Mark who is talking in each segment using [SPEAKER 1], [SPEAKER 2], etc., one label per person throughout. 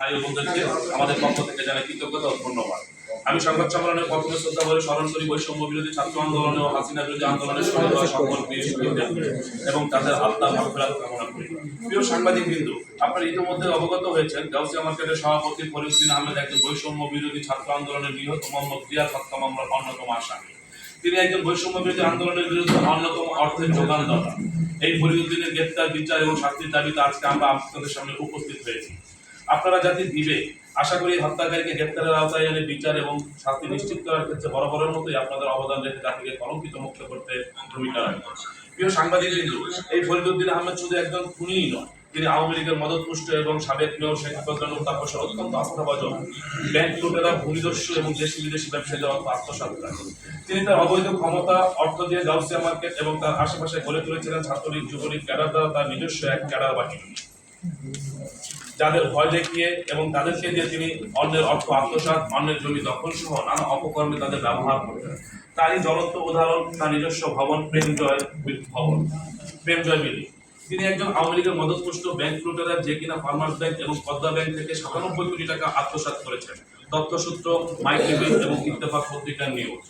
[SPEAKER 1] ভাই ও বোনদেরকে আমাদের পক্ষ থেকে জানাই কৃতজ্ঞতা ধন্যবাদ। আমি সংবাদ সম্মেলনের শ্রদ্ধা করে স্মরণ করি, বৈষম্য বিরোধী ছাত্র ও হাসিনা বিরোধী আন্দোলনে শহীদ হওয়া সকল এবং তাদের আত্মা কামনা করি। প্রিয় সাংবাদিক বিন্দু ইতিমধ্যে অবগত হয়েছেন, গাউসিয়া মার্কেটের সভাপতি ফরিদুদ্দিন আহমেদ একজন বৈষম্য বিরোধী ছাত্র আন্দোলনের মোহাম্মদ হত্যা মামলার অন্যতম আসামি। তিনি একজন বৈষম্য বিরোধী আন্দোলনের বিরুদ্ধে অন্যতম অর্থের যোগান যোগানদাতা এই ফরিদুদ্দিনের গ্রেপ্তার, বিচার এবং শাস্তির দাবিতে আজকে আমরা আপনাদের সামনে উপস্থিত হয়েছি। আপনারা যাতে দিবে, আশা করি হত্যাকারীকে গ্রেপ্তারের আওতায় এনে বিচার এবং শাস্তি নিশ্চিত করার ক্ষেত্রে বরাবরের মতোই আপনাদের অবদান রেখে জাতিকে কলঙ্কিত মুক্ত করতে ভূমিকা রাখবেন প্রিয় সাংবাদিক এই ফরিদুদ্দিন আহমেদ শুধু একজন খুনিই নয়, তিনি আওয়ামী লীগের মদতপুষ্ট এবং সাবেক মেয়র শেখ ফজলানুর তাপসের অত্যন্ত আস্থাভাজন, ব্যাংক লুটেরা, ভূমিদস্যু এবং দেশি বিদেশি ব্যবসায়ীদের অর্থ আত্মসাৎ করেন। তিনি তার অবৈধ ক্ষমতা, অর্থ দিয়ে গাউসিয়া মার্কেট এবং তার আশেপাশে গড়ে তুলেছিলেন ছাত্রলীগ, যুবলীগ, ক্যাডার দ্বারা তার নিজস্ব এক ক্যাডার বাহিনী। যাদের ভয় দেখিয়ে এবং তাদেরকে দিয়ে তিনি অন্যের অর্থ আত্মসাৎ, অন্যের জমি দখল সহ নানা অপকর্মে তাদের ব্যবহার করতেন। তারই জ্বলন্ত উদাহরণ, তার নিজস্ব ভবন, প্রেমজয় ভবন, প্রেমজয় মিলি তিনি একজন আওয়ামী লীগের মদতপুষ্ট ব্যাংক লুটেরা যে কিনা ফার্মার্স ব্যাংক এবং পদ্মা ব্যাংক থেকে সাতানব্বই কোটি টাকা আত্মসাৎ করেছেন। তথ্যসূত্র মাইক্রোওয়েভ এবং ইত্তেফাক পত্রিকার নিউজ।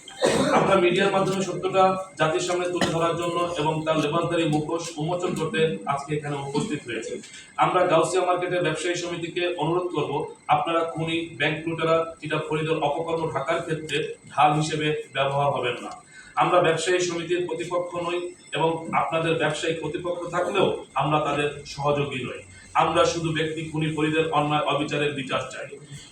[SPEAKER 1] আমরা মিডিয়ার মাধ্যমে সত্যটা জাতির সামনে তুলে ধরার জন্য এবং তার লেবাসদারি মুখোশ উন্মোচন করতে আজকে এখানে উপস্থিত হয়েছে। আমরা গাউসিয়া মার্কেটের ব্যবসায়ী সমিতিকে অনুরোধ করব, আপনারা খুনি, ব্যাংক লুটেরা যেটা ফরিদের অপকর্ম ঢাকার ক্ষেত্রে ঢাল হিসেবে ব্যবহার হবেন না। আমরা ব্যবসায়ী সমিতির প্রতিপক্ষ নই এবং আপনাদের ব্যবসায়ী প্রতিপক্ষ থাকলেও আমরা তাদের সহযোগী নই। আমরা শুধু ব্যক্তি খুনি ফরিদের অন্যায় অবিচারের বিচার চাই।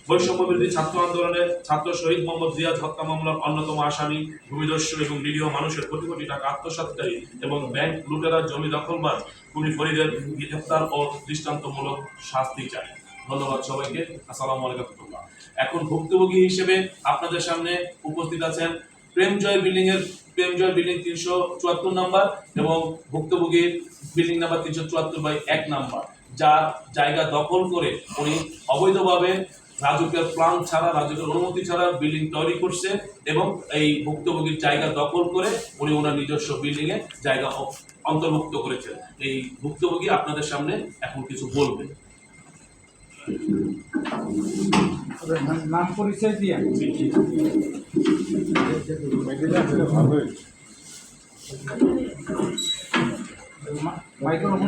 [SPEAKER 1] বৈষম্য বিরোধী ছাত্র আন্দোলনের ছাত্র শহীদ মোহাম্মদ রিয়াজ হত্যা মামলার অন্যতম আসামি, ভূমিদস্যু এবং নিরীহ মানুষের কোটি কোটি টাকা আত্মসাৎকারী এবং ব্যাংক লুটেরার জমি দখলবাজ খুনি ফরিদের গ্রেফতার ও দৃষ্টান্তমূলক শাস্তি চাই। ধন্যবাদ সবাইকে। আসসালামু আলাইকুম। এখন ভুক্তভোগী হিসেবে আপনাদের সামনে উপস্থিত আছেন প্রেমজয় বিল্ডিং এর, প্রেমজয় বিল্ডিং তিনশো চুয়াত্তর নাম্বার এবং ভুক্তভোগীর বিল্ডিং নাম্বার তিনশো চুয়াত্তর বাই এক নাম্বার, যার জায়গা দখল করে উনি অবৈধভাবে রাজুকের প্ল্যান ছাড়া রাজুকের অনুমতি ছাড়া বিল্ডিং তৈরি করছে এবং এই ভুক্তভোগীর জায়গা দখল করে উনি ওনার নিজস্ব বিল্ডিং এ জায়গা অন্তর্ভুক্ত করেছেন। এই ভুক্তভোগী আপনাদের সামনে এখন কিছু বলবে।
[SPEAKER 2] নাম পরিচয় দিয়ে। মাইক্রোফোন।